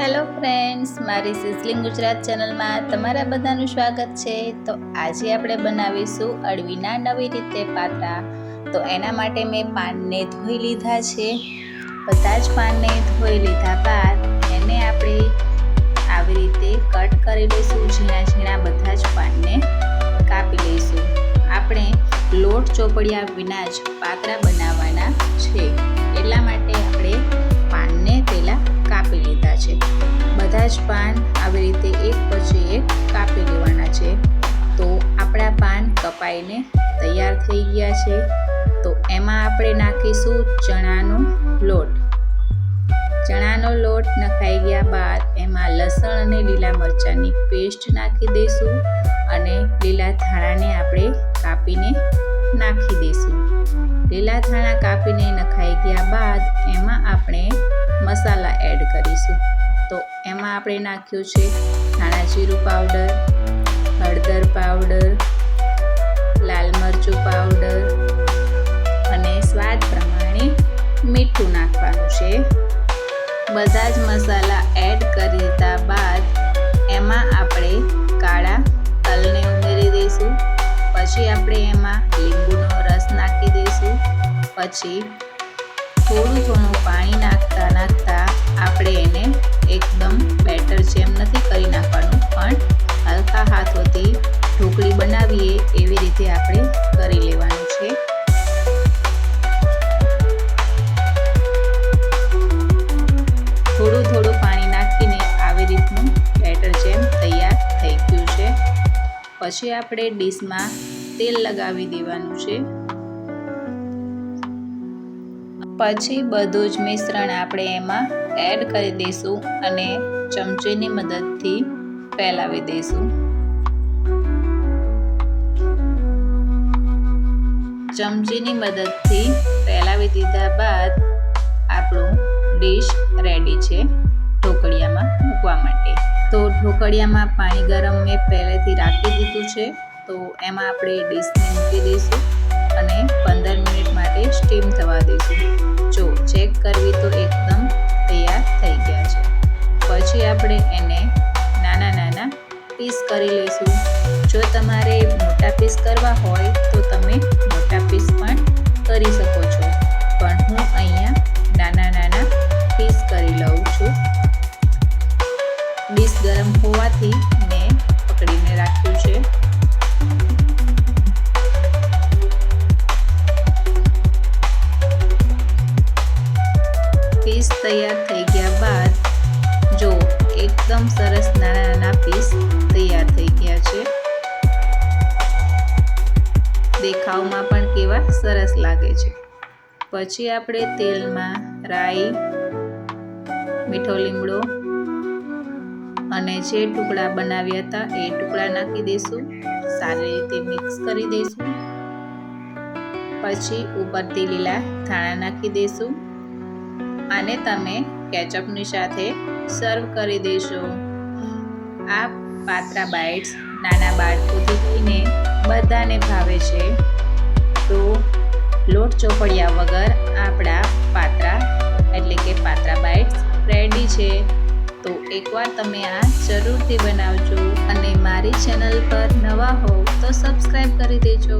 Hello friends મારી sizzling Gujarat ચેનલમાં તમારા બધાનું સ્વાગત છે. તો આજે આપણે બનાવીશું અળવીના નવી રીતે પાત્રા તો એના માટે મેં પાનને ધોઈ લીધા છે. બધા જ પાનને ધોઈ લીધા બાદ એને આપણે આવી રીતે કટ કરી લઈશું. ઝીણા ઝીણા બધા જ પાનને કાપી લઈશું. આપણે લોટ ચોપડિયા વિના જ પાત્રા બનાવવાના છે. એટલા માટે આપણે પાનને પહેલાં બધા જ પાન આવી રીતે એક પછી એક કાપી લેવાના છે. તો આપણા પાન કપાઈને તૈયાર થઈ ગયા છે. તો એમાં આપણે નાખીશું ચણાનો લોટ. ચણાનો લોટ નખાઈ ગયા બાદ એમાં લસણ અને લીલા મરચાંની પેસ્ટ નાખી દઈશું અને લીલા ધાણાને આપણે કાપીને નાખી દઈશું. લીલા ધાણા કાપીને નખાઈ ગયા બાદ એમાં આપણે મસાલા એડ કરીશું. તો એમાં આપણે નાખ્યું છે ધાણા જીરું પાવડર હળદર પાવડર લાલ મરચું પાવડર અને સ્વાદ પ્રમાણે મીઠું નાખવાનું છે. બધા જ મસાલા એડ કરી દીધા બાદ એમાં આપણે કાળા તલને ઉમેરી દઈશું, પછી આપણે એમાં લીંબુનો રસ નાખી દઈશું, પછી થોડું નાખતા આપણે એને એકદમ બેટર જેમ નથી કરી નાખવાનું, પણ હલકા હાથોથી ઢોકળી બનાવીએ એવી રીતે આપણે કરી લેવાનું છે. થોડું થોડું પાણી નાખીને આવી રીતનું બેટર જેમ તૈયાર થઈ ગયું છે. પછી આપણે ડીશમાં તેલ લગાવી દેવાનું છે. પછી બધું જ મિશ્રણ આપણે એમાં એડ કરી દઈશું અને ચમચીની મદદથી ફેલાવી દઈશું. ચમચીની મદદથી ફેલાવી દીધા બાદ આપણું ડીશ રેડી છે ઢોકળિયામાં મૂકવા માટે. તો ઢોકળિયામાં પાણી ગરમ મેં પહેલેથી રાખી દીધું છે. તો એમાં આપણે ડીશને મૂકી દઈશું અને પંદર મિનિટ માટે સ્ટીમ થવા દઈશું જો ચેક કરવી તો એકદમ તૈયાર થઈ ગયા છે. પછી આપણે એને નાના નાના પીસ કરી લઈશું. જો તમારે મોટા પીસ કરવા હોય તો તમે મોટા પીસ પણ કરી શકો છો. પણ હું અહીંયા નાના નાના પીસ કરી લઉં છું. ડીશ ગરમ હોવાથી મેં પકડીને રાખ્યું છે. એકદમ સરસ નાના નાના પીસ તૈયાર થઈ ગયા છે. દેખાવમાં પણ કેવા સરસ લાગે છે. પછી આપણે તેલમાં રાઈ, મીઠો લીમડો અને જે ટુકડા બનાવ્યા હતા એ ટુકડા નાખી દઈશું. સારી રીતે મિક્સ કરી દઈશું. પછી ઉપરથી લીલા ધાણા નાખી દઈશું. આને તમે કેચઅપની સાથે સર્વ કરી દેશો. આ પાત્રા બાઇટ્સ નાના બાળકોથી લઈને બધાને ભાવે છે. તો લોટ ચોપડિયા વગર આપણા પાત્રા, એટલે કે પાત્રા બાઇટ્સ, રેડી છે. તો એકવાર તમે આ જરૂરથી બનાવજો અને મારી ચેનલ પર નવા હોવ તો સબસ્ક્રાઈબ કરી દેજો.